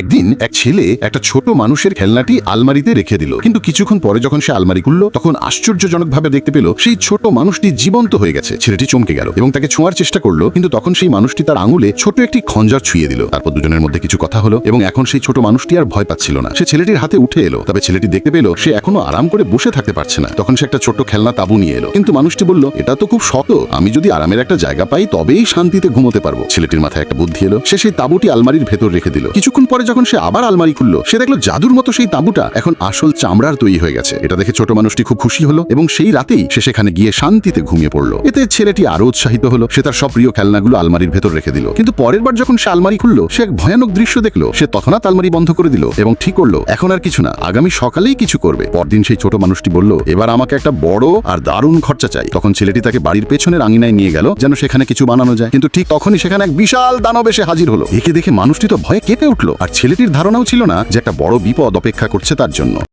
একদিন এক ছেলে একটা ছোট মানুষের খেলনাটি আলমারিতে রেখে দিল। কিন্তু কিছুক্ষণ পরে যখন সে আলমারি খুলল, তখন আশ্চর্যজনকভাবে দেখতে পেল, সেই ছোট মানুষটি জীবন্ত হয়ে গেছে। ছেলেটি চমকে গেল এবং তাকে ছোঁয়ার চেষ্টা করল, কিন্তু তখন সেই মানুষটি তার আঙুলে ছোট একটি খঞ্জার ছুঁয়ে দিল। তারপর দুজনের মধ্যে কিছু কথা হলো এবং এখন সেই ছোট মানুষটি আর ভয় পাচ্ছিল না। সে ছেলেটির হাতে উঠে এলো, তবে ছেলেটি দেখতে পেল, সে এখনও আরাম করে বসে থাকতে পারছে না। তখন সে একটা ছোট খেলনা তাবু নিয়ে এলো। কিন্তু মানুষটি বলল, এটা তো খুব শত আমি যদি আরামের একটা জায়গা পাই, তবেই শান্তিতে ঘুমোতে পারব। ছেলেটির মাথায় একটা বুদ্ধি এলো। সে সেই তাবুটি আলমারির ভেতর রেখে দিল। কিছুক্ষণ পরে যখন সে আবার আলমারি খুললো, সে দেখল জাদুর মতো সেই তাবুটা এখন আসল চামড়ার তৈরি হয়ে গেছে। এটা দেখে ছোট মানুষটি খুব খুশি হলো এবং সেই রাতেই সে সেখানে গিয়ে শান্তিতে ঘুমিয়ে পড়ল। এতে ছেলেটি আরও উৎসাহিত হলো, সে তার সব প্রিয় খেলনাগুলো আলমারির ভেতর রেখে দিল। কিন্তু পরের বার যখন সে আলমারি খুললো, সে এক ভয়ানক দৃশ্য দেখল। সে তৎক্ষণাৎ আলমারি বন্ধ করে দিল এবং ঠিক করল, এখন আর কিছু না, আগামী সকালেই কিছু করবে। পরদিন সেই ছোট মানুষটি বলল, এবার আমাকে একটা বড় আর দারুণ খরচা চাই। তখন ছেলেটি তাকে বাড়ির পেছনের আঙিনায় নিয়ে গেল, যেন সেখানে কিছু বানানো যায়। কিন্তু ঠিক তখনই সেখানে এক বিশাল দানব এসে হাজির হলো। একে দেখে মানুষটি তো ভয়ে কেঁপে উঠল। আর ছেলেটির ধারণাও ছিল না যে একটা বড় বিপদ অপেক্ষা করছে তার জন্য।